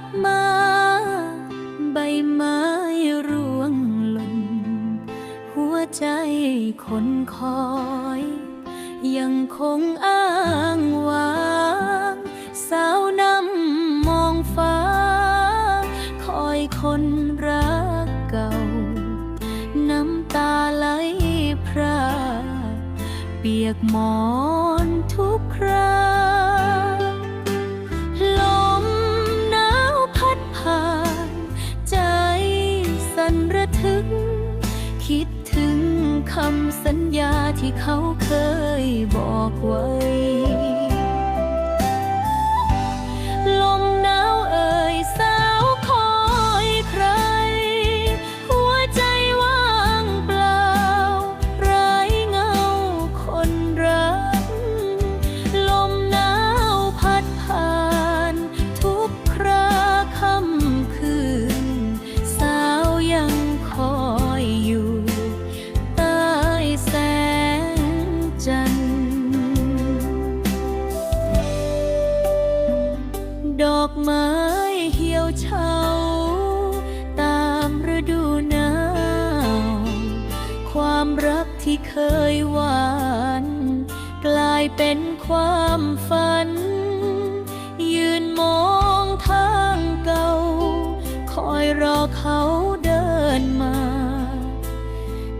ดมา ใบไม้ร่วงหล่น หัวใจคนคอย ยังคงอ้างว้างสาวนำมองฟ้า คอยคนรักเก่า น้ำตาไหลพราเปียกหมอนทุกครา คำสัญญาที่เขาเคยบอกไว้ ดอกไม้เหี่ยวเฉาตามฤดูหนาว ความรักที่เคยหวาน กลายเป็นความฝัน ยืนมองทางเก่า คอยรอเขาเดินมา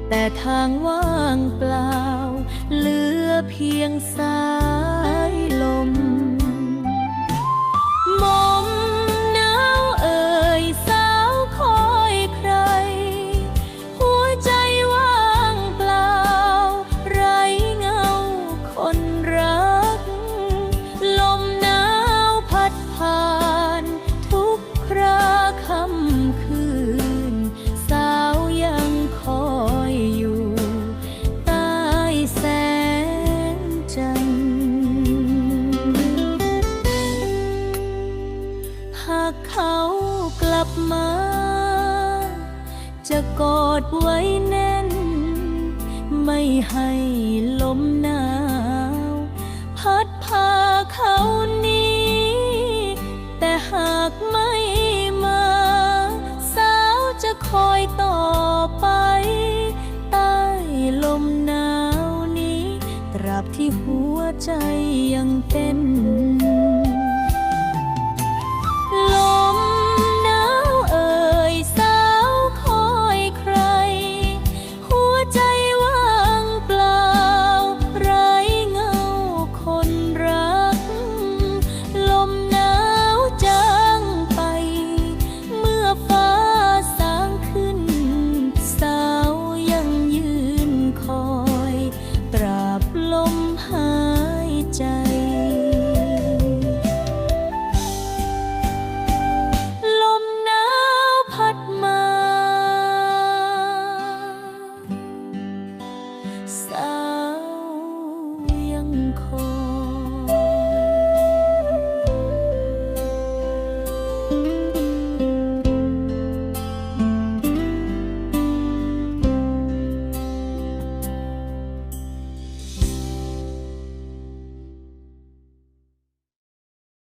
แต่ทางว่างเปล่า เหลือเพียงสายลมากเขากลับมา จะกอดไว้แน่น ไม่ให้ลมหนาว พัดพาเขานี้ แต่หากไม่มา สาวจะคอยต่อไป ใต้ลมหนาวนี้ ตราบที่หัวใจยังเต้น Sao